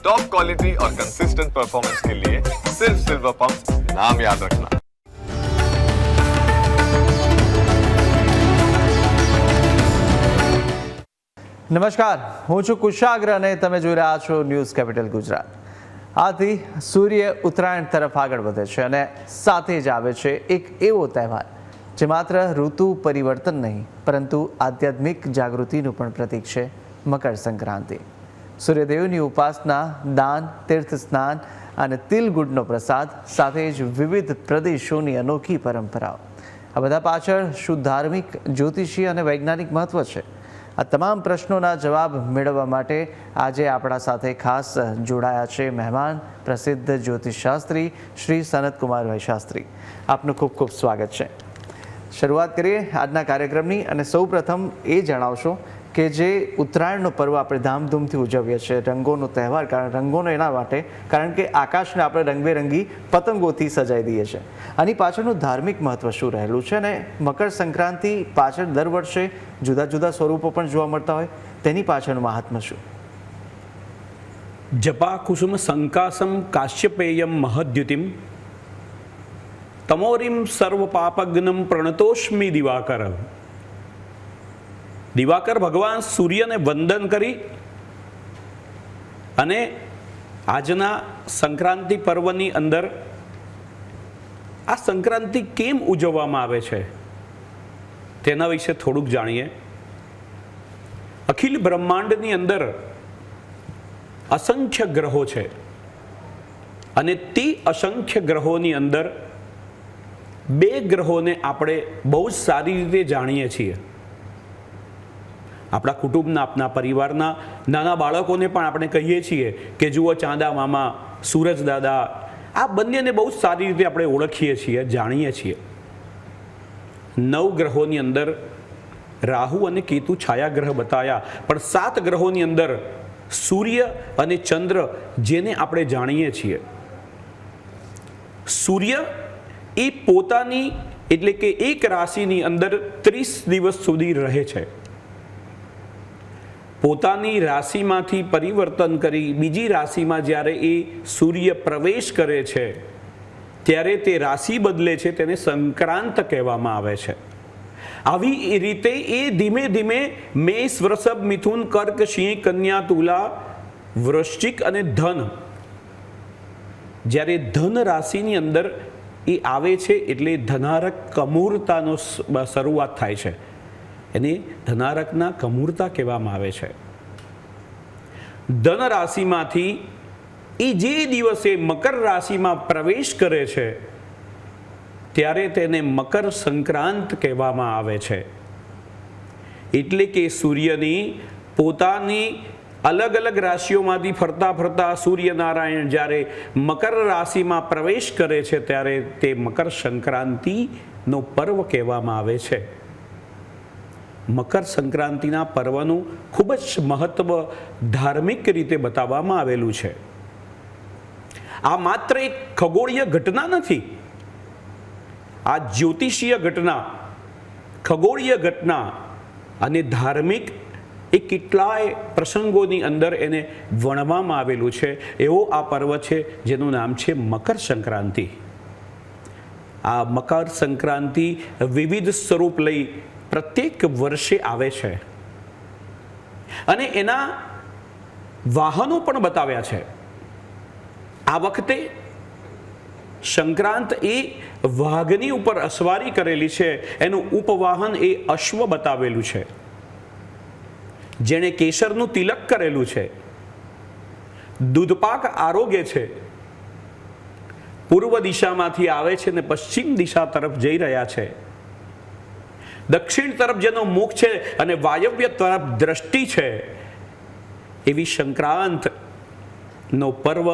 Top quality और consistent performance के लिए सिर्फ सिल्वर पंप नाम याद रखना નમસ્કાર હું છું કુશાગ્ર અને તમે જોઈ રહ્યા છો ન્યૂઝ કેપિટલ ગુજરાત આથી સૂર્ય ઉત્તરાયણ તરફ આગળ વધે છે અને સાથે જ આવે છે એક એવો તહેવાર જે માત્ર ઋતુ પરિવર્તન નહીં પરંતુ આધ્યાત્મિક જાગૃતિનું પણ પ્રતીક છે મકર સંક્રાંતિ સૂર્યદેવની ઉપાસના, દાન, તીર્થ સ્નાન અને તિલ ગુડનો પ્રસાદ સાથે જ વિવિધ પ્રદેશોની અનોખી પરંપરાઓ. આ બધા પાછળ શું ધાર્મિક જ્યોતિષી અને વૈજ્ઞાનિક મહત્વ છે? આ તમામ પ્રશ્નોના જવાબ મેળવવા માટે આજે આપણા સાથે ખાસ જોડાયા છે મહેમાન પ્રસિદ્ધ જ્યોતિષશાસ્ત્રી શ્રી સનતકુમારભાઈ શાસ્ત્રી આપનું ખૂબ ખૂબ સ્વાગત છે. શરૂઆત કરીએ આજના કાર્યક્રમની અને સૌ પ્રથમ એ જણાવશો કે જે ઉત્તરાયણનો પર્વ આપણે ધામધૂમથી ઉજવીએ છીએ, રંગોનો તહેવાર, કારણ રંગોનો એના માટે, કારણ કે આકાશને આપણે રંગબેરંગી પતંગોથી સજાઈ દઈએ છીએ. આની પાછળનું ધાર્મિક મહત્વ શું રહેલું છે અને મકર સંક્રાંતિ પાછળ દર વર્ષે જુદા જુદા સ્વરૂપો પણ જોવા મળતા હોય, તેની પાછળનું મહાત્મા શું? જપા કુસુમ સંકાસમ કાશ્યપેયમ મહદ્યુતિમ તમોરીમ સર્વ પાપગ્નમ પ્રણતોષ્મી દિવાકર દિવાકર ભગવાન સૂર્યને વંદન કરી અને આજના સંક્રાંતિ પર્વની અંદર આ સંક્રાંતિ કેમ ઉજવવામાં આવે છે તેના વિશે થોડુંક જાણીએ. અખિલ બ્રહ્માંડની અંદર અસંખ્ય ગ્રહો છે અને તે અસંખ્ય ગ્રહોની અંદર બે ગ્રહોને આપણે બહુ જ સારી રીતે જાણીએ છીએ. આપણા કુટુંબના આપણા પરિવારના નાના બાળકોને પણ આપણે કહીએ છીએ કે જુઓ ચાંદા મામા, સૂરજ દાદા, આ બંનેને બહુ સારી રીતે આપણે ઓળખીએ છીએ, જાણીએ છીએ. નવ ગ્રહોની અંદર રાહુ અને કેતુ છાયા ગ્રહ બતાયા, પણ સાત ગ્રહોની અંદર સૂર્ય અને ચંદ્ર જેને આપણે જાણીએ છીએ. સૂર્ય એ પોતાની, એટલે કે એક રાશિની અંદર ત્રીસ દિવસ સુધી રહે છે. પોતાની રાશિમાંથી પરિવર્તન કરી બીજી રાશિમાં જ્યારે એ સૂર્ય પ્રવેશ કરે છે, ત્યારે તે રાશિ બદલે છે તેને સંક્રાંત કહેવામાં આવે છે. આવી રીતે એ ધીમે ધીમે મેષ, વૃષભ, મિથુન, કર્ક, સિંહ, કન્યા, તુલા, વૃશ્ચિક અને ધન જ્યારે ધન રાશિની અંદર એ આવે છે એટલે ધનારક કમૂરતાનો શરૂઆત થાય છે. એને ધનારકના કમૂરતા કહેવામાં આવે છે. ધન રાશિમાંથી એ જે દિવસે મકર રાશિમાં પ્રવેશ કરે છે, ત્યારે તેને મકર સંક્રાંત કહેવામાં આવે છે. એટલે કે સૂર્યની પોતાની અલગ અલગ રાશિઓમાંથી ફરતા ફરતા સૂર્યનારાયણ જ્યારે મકર રાશિમાં પ્રવેશ કરે છે, ત્યારે તે મકર સંક્રાંતિનો પર્વ કહેવામાં આવે છે. મકર સંક્રાંતિના પર્વનું ખૂબ જ મહત્વ ધાર્મિક રીતે બતાવવામાં આવેલું છે. આ માત્ર એક ખગોળીય ઘટના નથી. આ જ્યોતિષીય ઘટના, ખગોળીય ઘટના અને ધાર્મિક એ કેટલાય પ્રસંગોની અંદર એને વણવામાં આવેલું છે. એવો આ પર્વ છે જેનું નામ છે મકર સંક્રાંતિ. આ મકર સંક્રાંતિ વિવિધ સ્વરૂપ લઈ પ્રત્યેક વર્ષે આવે છે. અને એના વાહનો પણ બતાવ્યા છે. આ વખતે સંક્રાંત એ વાઘની ઉપર અસવારી કરેલી છે. એનું ઉપવાહન એ અશ્વ બતાવેલું છે. જેણે કેસરનું તિલક કરેલું છે. દૂધપાક આરોગ્ય છે. પૂર્વ દિશામાંથી આવે છે ને પશ્ચિમ દિશા તરફ જઈ રહ્યા છે. દક્ષિણ તરફ જેનો મુખ છે અને વાયવ્ય તરફ દ્રષ્ટિ છે, એવી સંક્રાંત નો પર્વ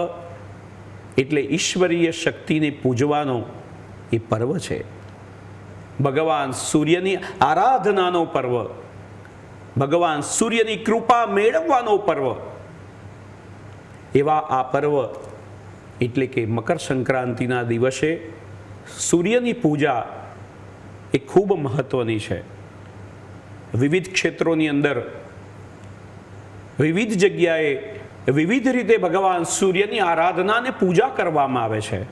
એટલે ઈશ્વરીય શક્તિને પૂજવાનો એ પર્વ છે. ભગવાન સૂર્યની આરાધનાનો પર્વ, ભગવાન સૂર્યની કૃપા મેળવવાનો પર્વ, એવા આ પર્વ એટલે કે મકર સંક્રાંતિના દિવસે સૂર્યની પૂજા એ ખૂબ મહત્વની છે. વિવિધ ક્ષેત્રોની અંદર, વિવિધ જગ્યાએ, વિવિધ રીતે ભગવાન સૂર્યની આરાધના અને પૂજા કરવામાં આવે છે.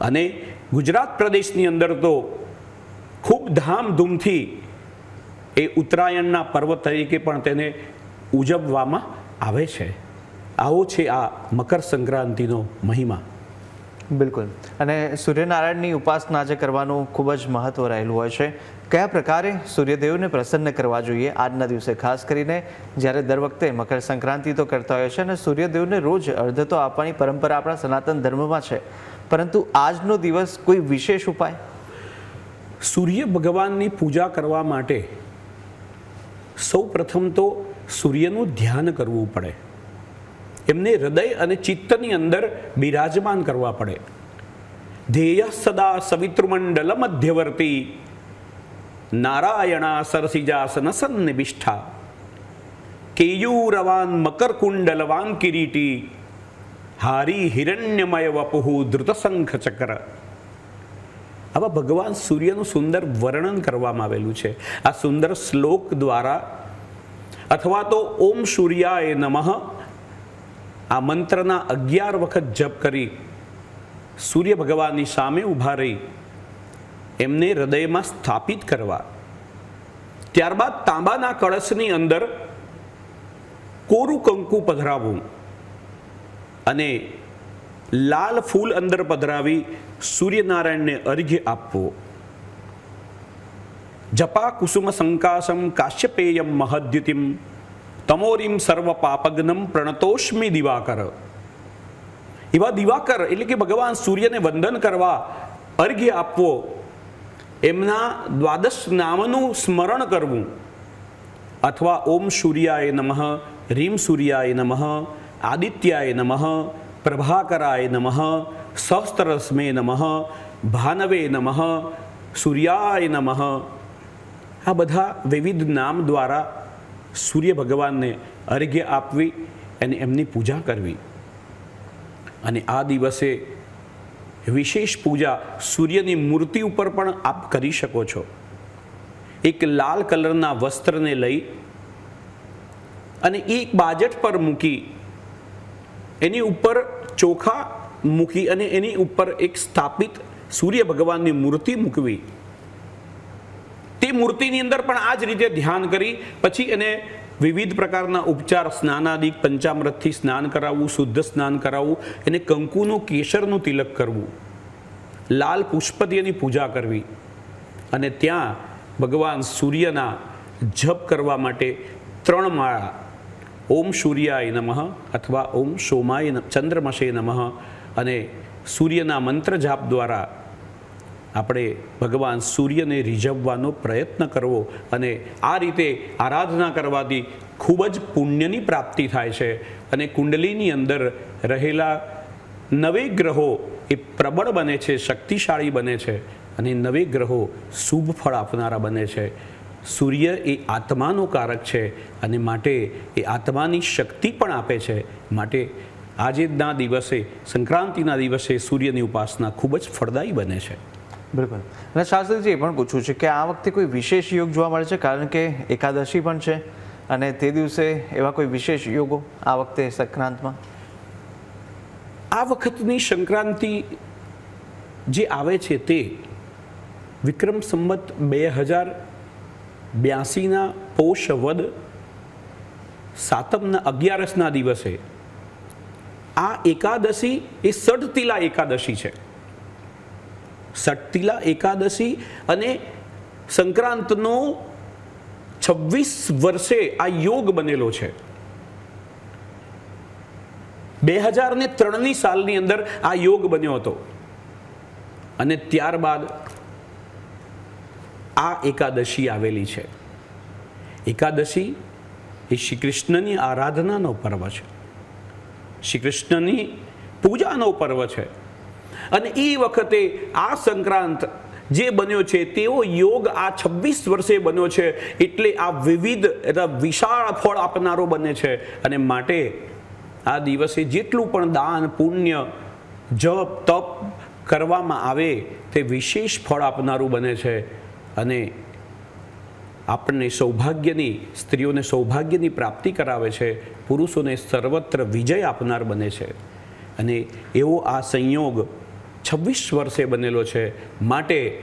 અને ગુજરાત પ્રદેશની અંદર તો ખૂબ ધામધૂમથી એ ઉત્તરાયણના પર્વ તરીકે પણ તેને ઉજવવામાં આવે છે. આવો છે આ મકર સંક્રાંતિનો મહિમા. બિલકુલ. અને સૂર્યનારાયણની ઉપાસના જે કરવાનું ખૂબ જ મહત્વ રહેલું હોય છે, કયા પ્રકારે સૂર્યદેવને પ્રસન્ન કરવા જોઈએ આજના દિવસે? ખાસ કરીને જ્યારે દર વખતે મકર સંક્રાંતિ તો કરતા હોય છે અને સૂર્યદેવને રોજ અર્ધ તો આપવાની પરંપરા આપણા સનાતન ધર્મમાં છે. પરંતુ આજનો દિવસ કોઈ વિશેષ ઉપાય? સૂર્ય ભગવાનની પૂજા કરવા માટે સૌ પ્રથમ તો સૂર્યનું ધ્યાન કરવું પડે. એમને હૃદય અને ચિત્તની અંદર બિરાજમાન કરવા પડે. ધ્યેય સદા સવિતૃમંડલ મધ્યવર્તી. નારાયણા સરસિજાસન સન્નિવિષ્ઠા કેયુરવાન મકરકુંડલવાન કિરીટી. હારી હિરણ્યમય વપુહુ ધૃતશંખ ચક્ર આવા ભગવાન સૂર્યનું સુંદર વર્ણન કરવામાં આવેલું છે. આ સુંદર શ્લોક દ્વારા અથવા તો ઓમ સૂર્યાય નમઃ આ મંત્રના અગિયાર વખત જપ કરી સૂર્ય ભગવાનની સામે ઊભા રહી, એમને હૃદયમાં સ્થાપિત કરવા. ત્યારબાદ તાંબાના કળશની અંદર કોરું કંકુ પધરાવવું અને લાલ ફૂલ અંદર પધરાવી સૂર્યનારાયણને અર્ઘ્ય આપવો. જપા કુસુમ સંકાશમ કાશ્યપેયમ મહદ્યુતિમ તમોરીમ સર્વ પાપગ્નમ પ્રણતોષ્મી દિવાકર એવા દિવાકર એટલે કે ભગવાન સૂર્યને વંદન કરવા અર્ઘ્ય આપવો એમના દ્વાદશ નામનું સ્મરણ કરવું અથવા ઓમ સૂર્યાય નમઃ રીમ સૂર્યાય નમઃ આદિત્યાય નમઃ પ્રભાકરાય નમઃ સહસ્ત્રસ્મે નમઃ ભાનવે નમઃ સૂર્યાય નમઃ આ બધા વિવિધ નામ દ્વારા સૂર્ય ભગવાનને અર્ઘ્ય આપવી અને એમની પૂજા કરવી. અને આ દિવસે વિશેષ પૂજા સૂર્યની મૂર્તિ ઉપર પણ આપ કરી શકો છો. એક લાલ કલરના વસ્ત્રને લઈ અને એક બાજટ પર મૂકી એની ઉપર ચોખા મૂકી અને એની ઉપર એક સ્થાપિત સૂર્ય ભગવાનની મૂર્તિ મૂકવી. મૂર્તિની અંદર પણ આ જ રીતે ધ્યાન કરી, પછી એને વિવિધ પ્રકારના ઉપચાર, સ્નાનાદિક, પંચામૃતથી સ્નાન કરાવવું, શુદ્ધ સ્નાન કરાવવું, એને કંકુનું, કેસરનું તિલક કરવું, લાલ પુષ્પતિની પૂજા કરવી, અને ત્યાં ભગવાન સૂર્યના જપ કરવા માટે ત્રણ માળા, ઓમ સૂર્યાય નમઃ અથવા ઓમ સોમાય ચંદ્રમશે નમઃ અને સૂર્યના મંત્ર જાપ દ્વારા આપણે ભગવાન સૂર્યને રીઝવવાનો પ્રયત્ન કરવો અને આ રીતે આરાધના કરવાથી ખૂબ જ પુણ્યની પ્રાપ્તિ થાય છે. અને કુંડલીની અંદર રહેલા નવે ગ્રહો એ પ્રબળ બને છે, શક્તિશાળી બને છે અને નવે ગ્રહો શુભ ફળ આપનારા બને છે. સૂર્ય એ આત્માનો કારક છે અને માટે એ આત્માની શક્તિ પણ આપે છે. માટે આજેના દિવસે, સંક્રાંતિના દિવસે સૂર્યની ઉપાસના ખૂબ જ ફળદાયી બને છે. બિલકુલ. અને શાસ્ત્રીજી એ પણ પૂછવું છે કે આ વખતે કોઈ વિશેષ યોગ જોવા મળે છે? કારણ કે એકાદશી પણ છે અને તે દિવસે એવા કોઈ વિશેષ યોગો આ વખતે સંક્રાંતમાં? આ વખતની સંક્રાંતિ જે આવે છે તે વિક્રમ સંમત બે હજાર બ્યાસીના પોષ વદ સાતમના અગિયારસના દિવસે. આ એકાદશી એ સઢતિલા એકાદશી છે. સટતિલા એકાદશી અને સંક્રાંતનો છવ્વીસ વર્ષે આ યોગ બનેલો છે. બે હજાર ને ત્રણની સાલની અંદર આ યોગ બન્યો હતો. અને ત્યારબાદ આ એકાદશી આવેલી છે. એકાદશી એ શ્રી કૃષ્ણની આરાધનાનો પર્વ છે. શ્રી કૃષ્ણની પૂજાનો પર્વ છે. અને એ વખતે આ સંક્રાંત જે બન્યો છે તેવો યોગ આ છવ્વીસ વર્ષે બન્યો છે, એટલે આ વિવિધ વિશાળ ફળ આપનારો બને છે. અને માટે આ દિવસે જેટલું પણ દાન, પુણ્ય, જપ, તપ કરવામાં આવે, તે વિશેષ ફળ આપનારું બને છે. અને આપણને સૌભાગ્યની, સ્ત્રીઓને સૌભાગ્યની પ્રાપ્તિ કરાવે છે. પુરુષોને સર્વત્ર વિજય આપનાર બને છે. અને એવો આ સંયોગ છવ્વીસ વર્ષે બનેલો છે. માટે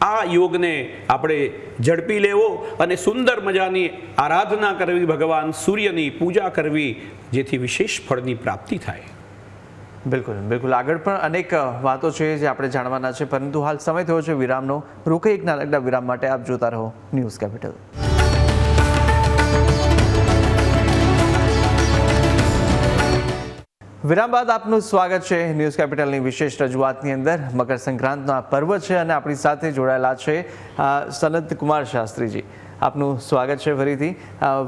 આ યોગને આપણે ઝડપી લેવો અને સુંદર મજાની આરાધના કરવી, ભગવાન સૂર્યની પૂજા કરવી, જેથી વિશેષ ફળની પ્રાપ્તિ થાય. બિલકુલ બિલકુલ. આગળ પણ અનેક વાતો છે જે આપણે જાણવાના છે. પરંતુ હાલ સમય થયો છે વિરામનો. રોકે એક નાનકડા વિરામ માટે આપ જોતા રહો ન્યૂઝ કેપિટલ. વિરામ બાદ આપનું સ્વાગત છે. ન્યૂઝ કેપિટલની વિશેષ રજૂઆતની અંદર મકર સંક્રાંતનો આ પર્વ છે અને આપણી સાથે જોડાયેલા છે સનત કુમાર શાસ્ત્રીજી. આપનું સ્વાગત છે ફરીથી.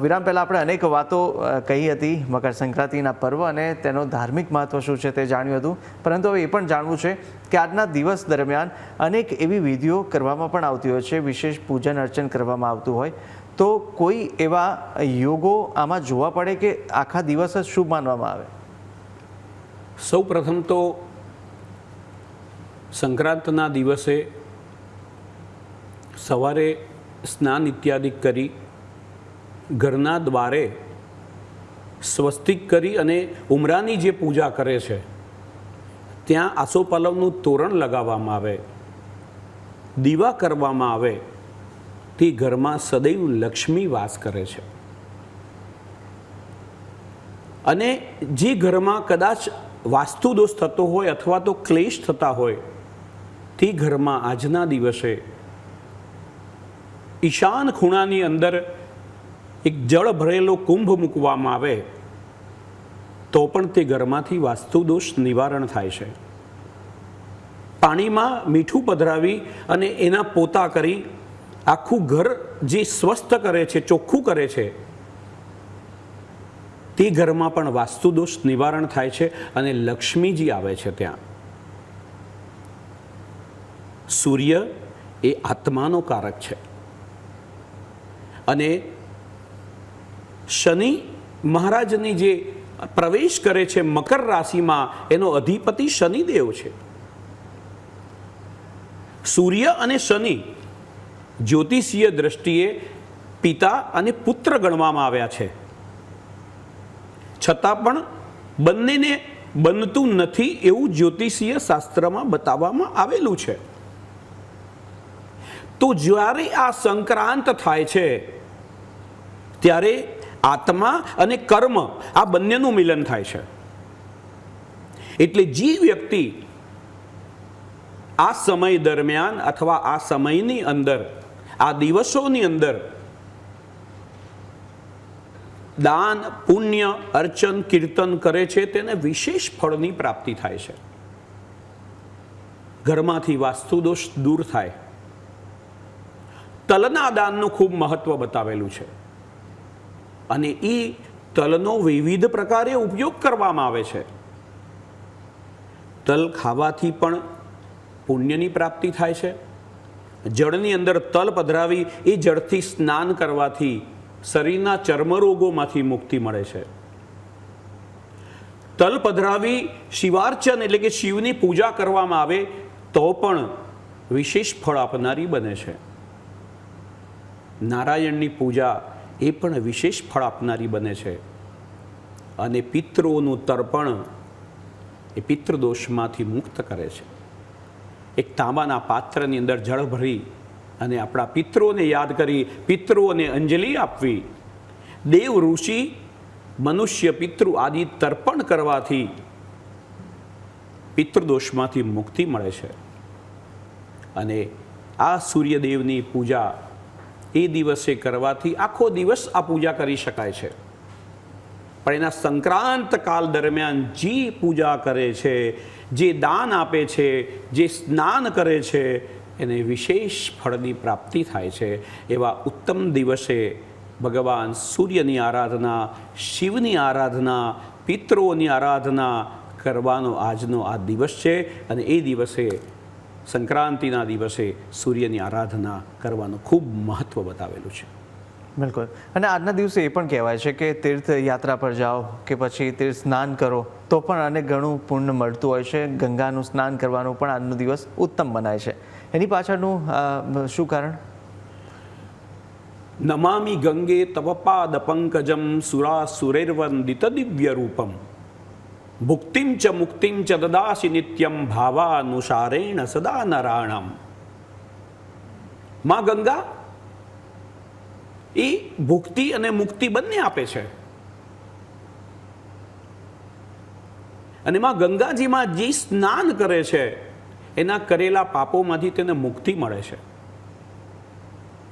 વિરામ પહેલાં આપણે અનેક વાતો કહી હતી મકર સંક્રાંતિના પર્વ અને તેનો ધાર્મિક મહત્વ શું છે તે જાણ્યું હતું. પરંતુ હવે એ પણ જાણવું છે કે આજના દિવસ દરમિયાન અનેક એવી વિધિઓ કરવામાં પણ આવતી હોય છે, વિશેષ પૂજન અર્ચન કરવામાં આવતું હોય. તો કોઈ એવા યોગો આમાં જોવા પડે કે આખા દિવસ જ શુભ માનવામાં આવે? સૌ પ્રથમ તો સંક્રાંતના દિવસે સવારે સ્નાન ઇત્યાદિ કરી ઘરના દ્વારે સ્વસ્તિક કરી અને ઉમરાની જે પૂજા કરે છે, ત્યાં આસોપાલવનું તોરણ લગાવવામાં આવે, દીવા કરવામાં આવે, તે ઘરમાં સદૈવ લક્ષ્મી વાસ કરે છે. અને જે ઘરમાં કદાચ વાસ્તુ દોષ થતો હોય અથવા તો ક્લેશ થતા હોય, તે ઘરમાં આજના દિવસે ઈશાન ખૂણાની અંદર એક જળ ભરેલો કુંભ મૂકવામાં આવે, તો પણ તે ઘરમાંથી વાસ્તુ દોષ નિવારણ થાય છે. પાણીમાં મીઠું પધરાવી અને એના પોતા કરી આખું ઘર જે સ્વસ્થ કરે છે, ચોખ્ખું કરે છે તે ઘરમાં પણ વાસ્તુદોષ નિવારણ થાય છે અને લક્ષ્મીજી આવે છે ત્યાં. સૂર્ય એ આત્માનો કારક છે. અને શનિ મહારાજની જે પ્રવેશ કરે છે મકર રાશિમાં, એનો અધિપતિ શનિદેવ છે. સૂર્ય અને શનિ જ્યોતિષીય દ્રષ્ટિએ પિતા અને પુત્ર ગણવામાં આવ્યા છે. છતાં પણ બંનેને બનતું નથી એવું જ્યોતિષીય શાસ્ત્રમાં બતાવવામાં આવેલું છે. તો જ્યારે આ સંક્રાંત થાય છે, ત્યારે આત્મા અને કર્મ આ બંનેનું મિલન થાય છે. એટલે જે વ્યક્તિ આ સમય દરમિયાન અથવા આ સમયની અંદર, આ દિવસોની અંદર દાન, પુણ્ય, અર્ચન, કીર્તન કરે છે, તેને વિશેષ ફળની પ્રાપ્તિ થાય છે. ઘરમાંથી વાસ્તુદોષ દૂર થાય. તલના દાનનું ખૂબ મહત્વ બતાવેલું છે. અને એ તલનો વિવિધ પ્રકારે ઉપયોગ કરવામાં આવે છે. તલ ખાવાથી પણ પુણ્યની પ્રાપ્તિ થાય છે. જળની અંદર તલ પધરાવી એ જળથી સ્નાન કરવાથી શરીરના ચર્મરોગોમાંથી મુક્તિ મળે છે. તલ પધરાવી શિવાર્ચન એટલે કે શિવની પૂજા કરવામાં આવે તો પણ વિશેષ ફળ આપનારી બને છે. નારાયણની પૂજા એ પણ વિશેષ ફળ આપનારી બને છે. અને પિતૃઓનું તર્પણ એ પિતૃદોષમાંથી મુક્ત કરે છે. એક તાંબાના પાત્રની અંદર જળ ભરી અને આપણા પિતૃઓને યાદ કરી, પિતૃઓને અંજલિ આપવી. દેવ ઋષિ મનુષ્ય પિતૃ આદિ તર્પણ કરવાથી પિતૃદોષમાંથી મુક્તિ મળે છે. અને આ સૂર્યદેવની પૂજા એ દિવસે કરવાથી આખો દિવસ આ પૂજા કરી શકાય છે. પણ એના સંક્રાંત કાલ દરમિયાન જે પૂજા કરે છે, જે દાન આપે છે, જે સ્નાન કરે છે એને વિશેષ ફળની પ્રાપ્તિ થાય છે. એવા ઉત્તમ દિવસે ભગવાન સૂર્યની આરાધના, શિવની આરાધના પિતૃઓની આરાધના કરવાનો આજનો આ દિવસ છે અને એ દિવસે, સંક્રાંતિના દિવસે સૂર્યની આરાધના કરવાનું ખૂબ મહત્ત્વ બતાવેલું છે. બિલકુલ. અને આજના દિવસે એ પણ કહેવાય છે કે તીર્થ યાત્રા પર જાઓ કે પછી તીર્થ સ્નાન કરો, તો પણ અને ઘણું પુણ્ય મળતું હોય છે. ગંગાનું સ્નાન કરવાનું પણ આજનો દિવસ ઉત્તમ મનાય છે. એની પાછળનું શું કારણ? નમામિ ગંગે તવ પાદ પંકજમ સુરા સુરેર્વંદિત દિવ્ય રૂપમ. ભુક્તિમ ચ મુક્તિમ ચ દદાસી નિત્યમ ભાવાનુસારેણ સદા નરાણમમાં ગંગા એ ભુક્તિ અને મુક્તિ બંને આપે છે. અને માં ગંગાજીમાં જે સ્નાન કરે છે એના કરેલા પાપોમાંથી તેને મુક્તિ મળે છે.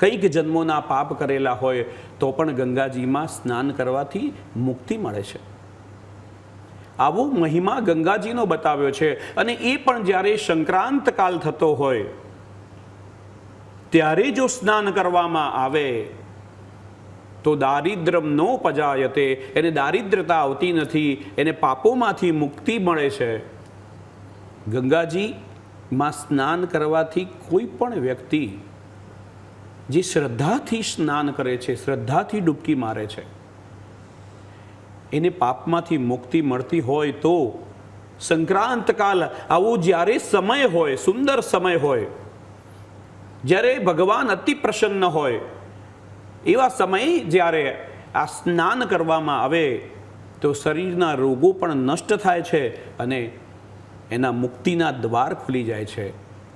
કંઈક જન્મોના પાપ કરેલા હોય તો પણ ગંગાજીમાં સ્નાન કરવાથી મુક્તિ મળે છે. આવો મહિમા ગંગાજીનો બતાવ્યો છે અને એ પણ જ્યારે સંક્રાંત કાલ થતો હોય, ત્યારે જો સ્નાન કરવામાં આવે, તો દારિદ્રમ નો પજાયતે, એને દારિદ્રતા આવતી નથી, એને પાપોમાંથી મુક્તિ મળે છે. ગંગાજીમાં સ્નાન કરવાથી કોઈ પણ વ્યક્તિ જે શ્રદ્ધાથી સ્નાન કરે છે, શ્રદ્ધાથી ડૂબકી મારે છે, એને પાપમાંથી મુક્તિ મળતી હોય તો સંક્રાંત કાલ આવો જ્યારે સમય હોય, સુંદર સમય હોય, જ્યારે ભગવાન અતિ પ્રસન્ન હોય, એવા સમયે જ્યારે આ સ્નાન કરવામાં આવે તો શરીરના રોગો પણ નષ્ટ થાય છે અને એના મુક્તિના દ્વાર ખુલી જાય છે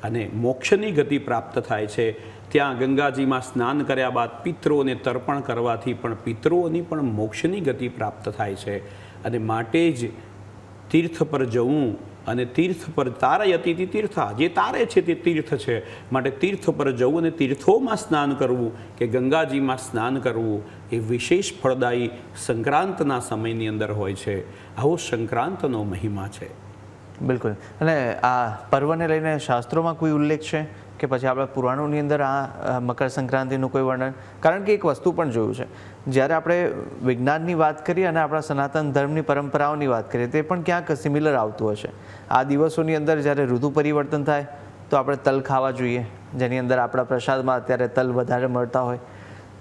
અને મોક્ષની ગતિ પ્રાપ્ત થાય છે. ત્યાં ગંગાજીમાં સ્નાન કર્યા બાદ પિતૃઓને તર્પણ કરવાથી પણ પિતૃઓની પણ મોક્ષની ગતિ પ્રાપ્ત થાય છે. અને માટે જ તીર્થ પર જવું અને તીર્થ પર તારયતી તીર્થા, જે તારે છે તે તીર્થ છે. માટે તીર્થ પર જવું અને તીર્થોમાં સ્નાન કરવું કે ગંગાજીમાં સ્નાન કરવું એ વિશેષ ફળદાયી સંક્રાંતના સમયની અંદર હોય છે. આવો સંક્રાંતનો મહિમા છે. બિલકુલ. અને આ પર્વને લઈને શાસ્ત્રોમાં કોઈ ઉલ્લેખ છે કે પછી આપણા પુરાણોની અંદર આ મકર સંક્રાંતિનું કોઈ વર્ણન? કારણ કે એક વસ્તુ પણ જોયું છે. જ્યારે આપણે વિજ્ઞાનની વાત કરીએ અને આપણા સનાતન ધર્મની પરંપરાઓની વાત કરીએ, તે પણ ક્યાંક સિમિલર આવતું હશે. આ દિવસોની અંદર જ્યારે ઋતુ પરિવર્તન થાય, તો આપણે તલ ખાવા જોઈએ. જેની અંદર આપણા પ્રસાદમાં અત્યારે તલ વધારે મળતા હોય.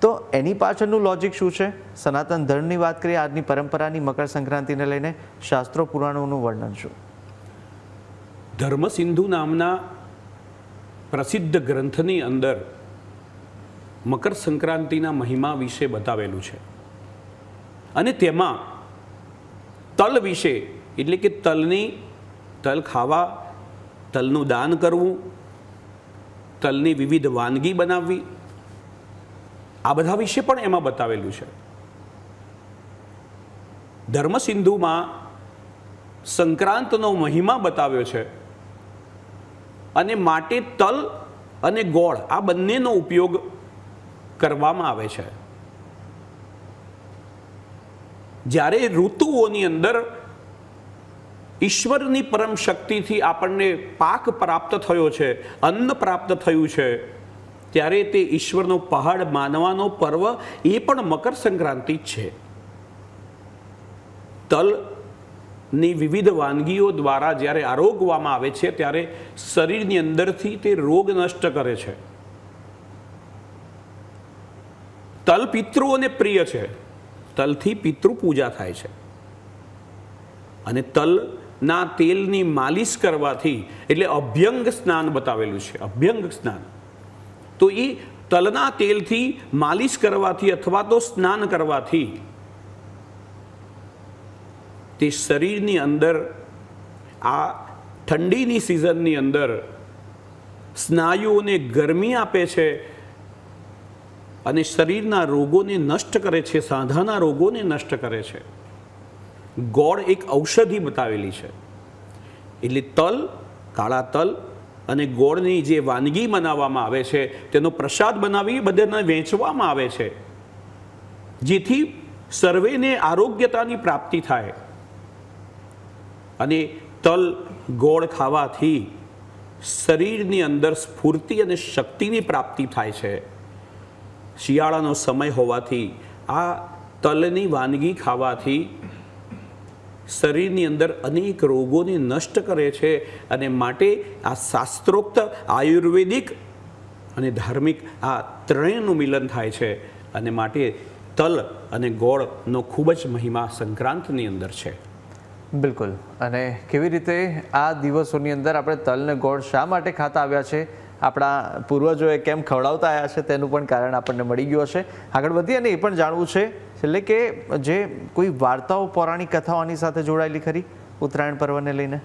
તો એની પાછળનું લોજિક શું છે? સનાતન ધર્મની વાત કરીએ, આજની પરંપરાની મકર સંક્રાંતિને લઈને શાસ્ત્રો પુરાણોનું વર્ણન શું? ધર્મસિંધુ નામના પ્રસિદ્ધ ગ્રંથની અંદર મકર સંક્રાંતિના મહિમા વિશે બતાવેલું છે. અને તેમાં તલ વિશે, એટલે કે તલની તલ ખાવા, તલનું દાન કરવું, તલની વિવિધ વાનગી બનાવવી, આ બધા વિશે પણ એમાં બતાવેલું છે. ધર્મસિંધુમાં સંક્રાંતનો મહિમા બતાવ્યો છે. અને માટે, તલ અને ગોળ આ બંનેનો ઉપયોગ કરવામાં આવે છે. જ્યારે ઋતુઓની અંદર ઈશ્વરની પરમ શક્તિથી આપણને પાક પ્રાપ્ત થયો છે, અન્ન પ્રાપ્ત થયું છે, ત્યારે તે ઈશ્વરનો પહાડ માનવાનો પર્વ એ પણ મકર સંક્રાંતિ જ છે. તલની વિવિધ વાનગીઓ દ્વારા જ્યારે આરોગવામાં આવે છે, ત્યારે શરીરની અંદરથી તે રોગ નષ્ટ કરે છે. તલ પિતૃઓને પ્રિય છે. તલથી પિતૃ પૂજા થાય છે. અને તલના તેલની માલિશ કરવાથી, એટલે અભ્યંગ સ્નાન બતાવેલું છે, અભ્યંગ સ્નાન. તો એ તલના તેલથી માલિશ કરવાથી અથવા તો સ્નાન કરવાથી તે શરીરની અંદર, આ ઠંડીની સિઝનની અંદર સ્નાયુઓને ગરમી આપે છે અને શરીરના રોગોને નષ્ટ કરે છે, સાંધાના રોગોને નષ્ટ કરે છે. ગોળ એક ઔષધિ બતાવેલી છે. એટલે તલ, કાળા તલ અને ગોળની જે વાનગી બનાવવામાં આવે છે, તેનો પ્રસાદ બનાવી બધાને વેચવામાં આવે છે, જેથી સર્વેને આરોગ્યતાની પ્રાપ્તિ થાય. અને તલ ગોળ ખાવાથી શરીરની અંદર સ્ફૂર્તિ અને શક્તિની પ્રાપ્તિ થાય છે. શિયાળાનો સમય હોવાથી આ તલની વાનગી ખાવાથી શરીરની અંદર અનેક રોગોને નષ્ટ કરે છે અને માટે આ શાસ્ત્રોક્ત આયુર્વેદિક અને ધાર્મિક આ ત્રણેયનું મિલન થાય છે અને માટે તલ અને ગોળનો ખૂબ જ મહિમા સંક્રાંતની અંદર છે. બિલકુલ. અને કેવી રીતે આ દિવસોની અંદર આપણે તલને ગોળ શા માટે ખાતા આવ્યા છે? આપણા પૂર્વજોએ કેમ ખવડાવતા આવ્યા છે તેનું પણ કારણ આપણને મળી ગયું હશે. આગળ વધી અને એ પણ જાણવું છે એટલે કે જે કોઈ વાર્તાઓ, પૌરાણિક કથાઓ આની સાથે જોડાયેલી ખરી? ઉત્તરાયણ પર્વને લઈને?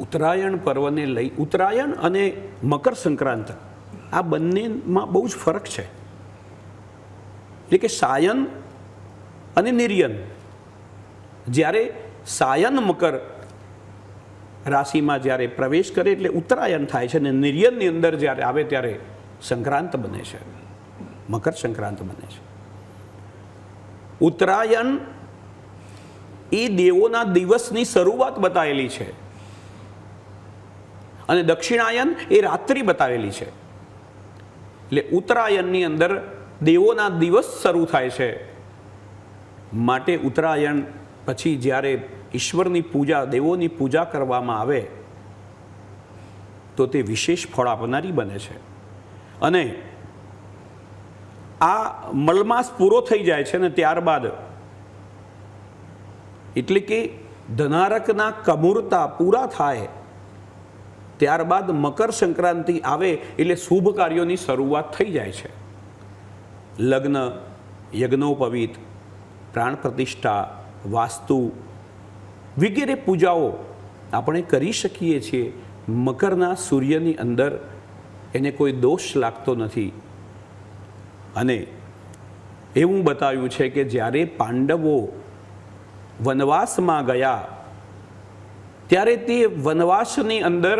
ઉત્તરાયણ પર્વને લઈ, ઉત્તરાયણ અને મકર સંક્રાંત, આ બંનેમાં બહુ જ ફરક છે. એટલે કે સાયન અને નિર્યન. જ્યારે સાયન મકર રાશિમાં જ્યારે પ્રવેશ કરે એટલે ઉત્તરાયણ થાય છે અને નિર્યનની અંદર જ્યારે આવે ત્યારે સંક્રાંત બને છે. મકર સંક્રાંત બને છે. ઉત્તરાયણ એ દેવોના દિવસની શરૂઆત બતાવેલી છે. અને દક્ષિણાયન એ રાત્રિ બતાવેલી છે. એટલે ઉત્તરાયણની અંદર દેવોના દિવસ શરૂ થાય છે. માટે ઉત્તરાયણ પછી જ્યારે ઈશ્વરની પૂજા, દેવોની પૂજા કરવામાં આવે, તો તે વિશેષ ફળ આપનારી બને છે. અને આ મલમાસ પૂરો થઈ જાય છે ને ત્યારબાદ એટલે કે ધનારકના કમૂરતા પૂરા થાય, ત્યારબાદ મકર સંક્રાંતિ આવે એટલે શુભ કાર્યોની શરૂઆત થઈ જાય છે. લગ્ન, યજ્ઞોપવિત, પ્રાણ પ્રતિષ્ઠા, વાસ્તુ વગેરે પૂજાઓ આપણે કરી શકીએ છીએ. મકરના સૂર્યની અંદર એને કોઈ દોષ લાગતો નથી. અને એવું બતાવ્યું છે કે જ્યારે પાંડવો વનવાસમાં ગયા, ત્યારે તે વનવાસની અંદર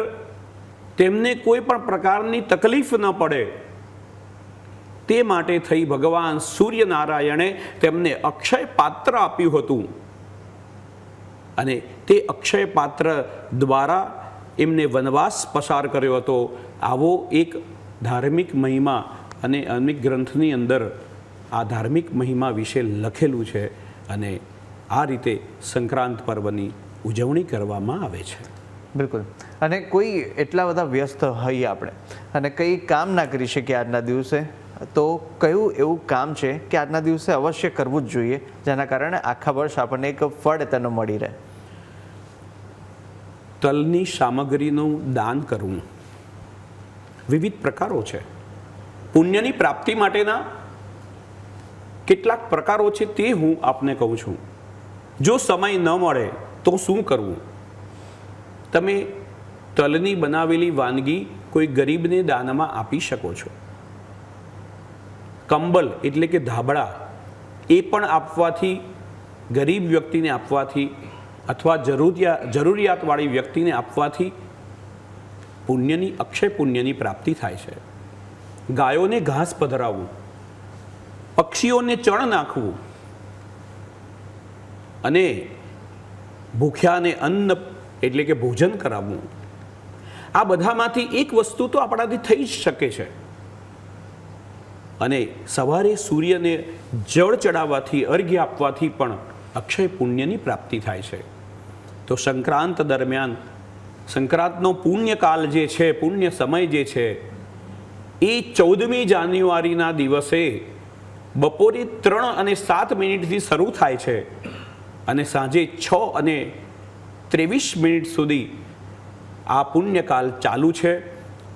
તેમને કોઈ પણ પ્રકારની તકલીફ ન પડે. તે માટે થઈ ભગવાન સૂર્યનારાયણે તેમને અક્ષય પાત્ર આપ્યું હતું. અને તે અક્ષય પાત્ર દ્વારા એમને વનવાસ પસાર કર્યો હતો. આવો એક ધાર્મિક મહિમા અને અનેક ગ્રંથની અંદર આ ધાર્મિક મહિમા વિશે લખેલું છે અને આ રીતે સંક્રાંત પર્વની ઉજવણી કરવામાં આવે છે. બિલકુલ. અને કોઈ એટલા બધા વ્યસ્ત હોઈએ આપણે? અને કંઈ કામ ના કરી શકીએ આજના દિવસે? તો કયું એવું કામ છે કે આજના દિવસે અવશ્ય કરવું જ જોઈએ, જેના કારણે આખા વર્ષ આપણને એક ફળ તેનો મળી રહે? તલની સામગ્રીનું દાન કરવું. વિવિધ પ્રકારો છે. પુણ્યની પ્રાપ્તિ માટેના કેટલાક પ્રકારો છે તે હું આપને કહું છું. જો સમય ન મળે તો શું કરવું? તમે તલની બનાવેલી વાનગી કોઈ ગરીબને દાનમાં આપી શકો છો. કંબલ એટલે કે ધાબળા એ પણ આપવાથી, ગરીબ વ્યક્તિને આપવાથી અથવા જરૂરિયા, જરૂરિયાતવાળી વ્યક્તિને આપવાથી પુણ્યની, અક્ષય પુણ્યની પ્રાપ્તિ થાય છે. ગાયોને ઘાસ પધરાવવું, પક્ષીઓને ચણ નાખવું અને ભૂખ્યાને અન્ન, એટલે કે ભોજન કરાવવું. આ બધામાંથી એક વસ્તુ તો આપણાથી થઈ જ શકે છે. અને સવારે સૂર્યને જળ ચડાવવાથી, અર્ઘ્ય આપવાથી પણ અક્ષય પુણ્યની પ્રાપ્તિ થાય છે. તો સંક્રાંત દરમિયાન સંક્રાંતનો પુણ્યકાલ જે છે, પુણ્ય સમય જે છે, એ ચૌદમી જાન્યુઆરીના દિવસે બપોરે ત્રણ અને સાત મિનિટથી શરૂ થાય છે અને સાંજે છ અને ત્રેવીસ મિનિટ સુધી આ પુણ્યકાલ ચાલુ છે,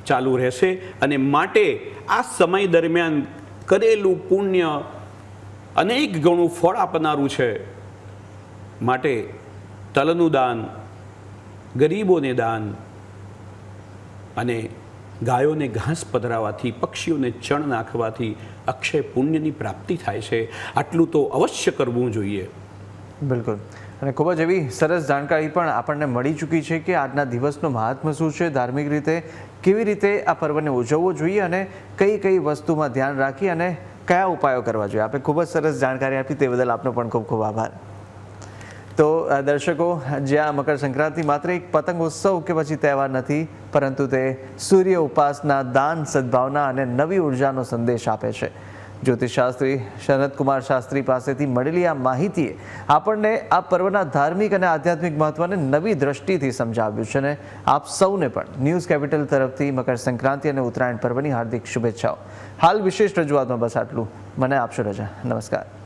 ચાલુ રહેશે અને માટે આ સમય દરમિયાન કરેલું પુણ્ય અનેક ગણું ફળ આપનારું છે. માટે તલનું દાન, ગરીબોને દાન અને ગાયોને ઘાસ પધરાવાથી, પક્ષીઓને ચણ નાખવાથી અક્ષય પુણ્યની પ્રાપ્તિ થાય છે. આટલું તો અવશ્ય કરવું જોઈએ. બિલકુલ. અને ખૂબ જ એવી સરસ જાણકારી પણ આપણને મળી ચૂકી છે કે આજના દિવસનું મહાત્મ્ય શું છે. ધાર્મિક રીતે કેવી રીતે આ પર્વને ઉજવવો જોઈએ અને કઈ કઈ વસ્તુમાં ધ્યાન રાખી અને કયા ઉપાયો કરવા જોઈએ. આપે ખૂબ જ સરસ જાણકારી આપી. તે બદલ આપનો પણ ખૂબ ખૂબ આભાર. તો દર્શકો, જ્યાં મકર સંક્રાંતિ માત્ર એક પતંગ ઉત્સવ કે પછી તહેવાર નથી, પરંતુ તે સૂર્ય ઉપાસના, દાન સદભાવના અને નવી ઉર્જાનો સંદેશ આપે છે. જ્યોતિષશાસ્ત્રી શરદકુમાર શાસ્ત્રી પાસેથી મળેલી આ માહિતીએ આપણને આ પર્વના ધાર્મિક અને આધ્યાત્મિક મહત્વને નવી દ્રષ્ટિથી સમજાવ્યું છે અને આપ સૌને પણ ન્યૂઝ કેપિટલ તરફથી મકર સંક્રાંતિ અને ઉત્તરાયણ પર્વની હાર્દિક શુભેચ્છાઓ. હાલ વિશેષ રજૂઆતમાં બસ આટલું. મને આપશો રજા. નમસ્કાર.